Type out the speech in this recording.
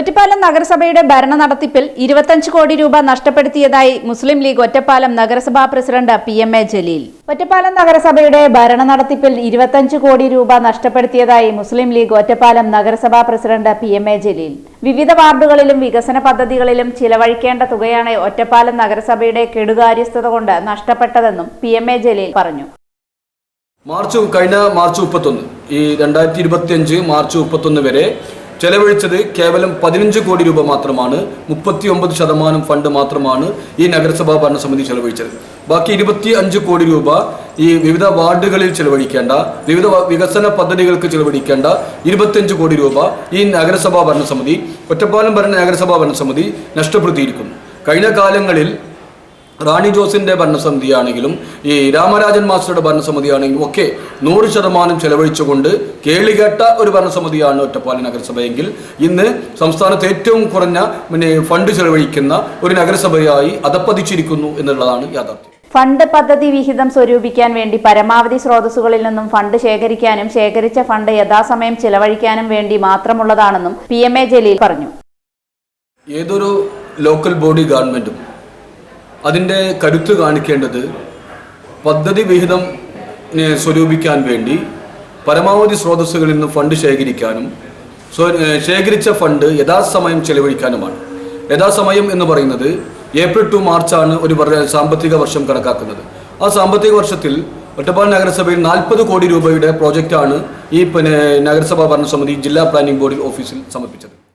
ഒറ്റപ്പാലം നഗരസഭയുടെ ഭരണ നടത്തിപ്പിൽ ഇരുപത്തഞ്ച് കോടി രൂപ നഷ്ടപ്പെടുത്തിയതായി മുസ്ലിം ലീഗ് ഒറ്റപ്പാലം നഗരസഭാ president P M A Jaleel. Ottapalam നഗരസഭയുടെ ഭരണ നടത്തിപ്പിൽ ഇരുപത്തഞ്ച് കോടി രൂപ നഷ്ടപ്പെടുത്തിയതായി മുസ്ലിം ലീഗ് ഒറ്റപ്പാലം നഗരസഭാ president P M A Jaleel. വിവിധ വാർഡുകളിലും വികസന പദ്ധതികളിലും ചിലവഴിക്കേണ്ട തുകയാണ് ഒറ്റപ്പാലം നഗരസഭയുടെ കെടുകാര്യസ്ഥത കൊണ്ട് നഷ്ടപ്പെട്ടതെന്നും പി എം എ ജലീൽ പറഞ്ഞു. മാർച്ച് കഴിഞ്ഞ മാർച്ച് മുപ്പത്തൊന്ന് ഈ രണ്ടായിരത്തി ഇരുപത്തി അഞ്ച് മാർച്ച് മുപ്പത്തൊന്ന് വരെ ചെലവഴിച്ചത് കേവലം പതിനഞ്ച് കോടി രൂപ മാത്രമാണ് മുപ്പത്തി ഒമ്പത് ശതമാനം ഫണ്ട് മാത്രമാണ് ഈ നഗരസഭാ ഭരണസമിതി ചെലവഴിച്ചത്. ബാക്കി ഇരുപത്തി അഞ്ച് കോടി രൂപ ഈ വിവിധ വാർഡുകളിൽ ചെലവഴിക്കേണ്ട വിവിധ വികസന പദ്ധതികൾക്ക് ചെലവഴിക്കേണ്ട ഇരുപത്തിയഞ്ച് കോടി രൂപ ഈ നഗരസഭാ ഭരണസമിതി ഒറ്റപ്പാലം ഭരണ നഗരസഭാ ഭരണസമിതി നഷ്ടപ്പെടുത്തിയിരിക്കുന്നു. കഴിഞ്ഞ കാലങ്ങളിൽ റാണി ജോസിന്റെ ഭരണസമിതിയാണെങ്കിലും ഈ രാമരാജൻ മാസ്റ്ററുടെ ഭരണസമിതിയാണെങ്കിലും ഒക്കെ നൂറ് ശതമാനം ചെലവഴിച്ചുകൊണ്ട് കേളികേട്ട ഒരു ഭരണസമിതിയാണ് ഒറ്റപ്പാലം നഗരസഭയെങ്കിൽ ഇന്ന് സംസ്ഥാനത്ത് ഏറ്റവും കുറഞ്ഞ പിന്നെ ഫണ്ട് ചെലവഴിക്കുന്ന ഒരു നഗരസഭയായി അധപ്പതിച്ചിരിക്കുന്നു എന്നുള്ളതാണ് യാഥാർത്ഥ്യം. ഫണ്ട് പദ്ധതി വിഹിതം സ്വരൂപിക്കാൻ വേണ്ടി പരമാവധി സ്രോതസ്സുകളിൽ നിന്നും ഫണ്ട് ശേഖരിക്കാനും ശേഖരിച്ച ഫണ്ട് യഥാസമയം ചിലവഴിക്കാനും വേണ്ടി മാത്രമുള്ളതാണെന്നും പി എം എ ജലീൽ പറഞ്ഞു. ഏതൊരു ലോക്കൽ ബോഡി ഗവൺമെന്റും അതിന്റെ കരുത്ത് കാണിക്കേണ്ടത് പദ്ധതി വിഹിതം സ്വരൂപിക്കാൻ വേണ്ടി പരമാവധി സ്രോതസ്സുകളിൽ നിന്ന് ഫണ്ട് ശേഖരിക്കാനും ശേഖരിച്ച ഫണ്ട് യഥാസമയം ചെലവഴിക്കാനുമാണ്. യഥാസമയം എന്ന് പറയുന്നത് ഏപ്രിൽ ടു മാർച്ചാണ് ഒരു സാമ്പത്തിക വർഷം കണക്കാക്കുന്നത്. ആ സാമ്പത്തിക വർഷത്തിൽ ഒറ്റപ്പാൽ നഗരസഭയിൽ നാൽപ്പത് കോടി രൂപയുടെ പ്രോജക്റ്റാണ് ഈ നഗരസഭാ ഭരണസമിതി ജില്ലാ പ്ലാനിംഗ് ബോർഡിൽ ഓഫീസിൽ സമർപ്പിച്ചത്.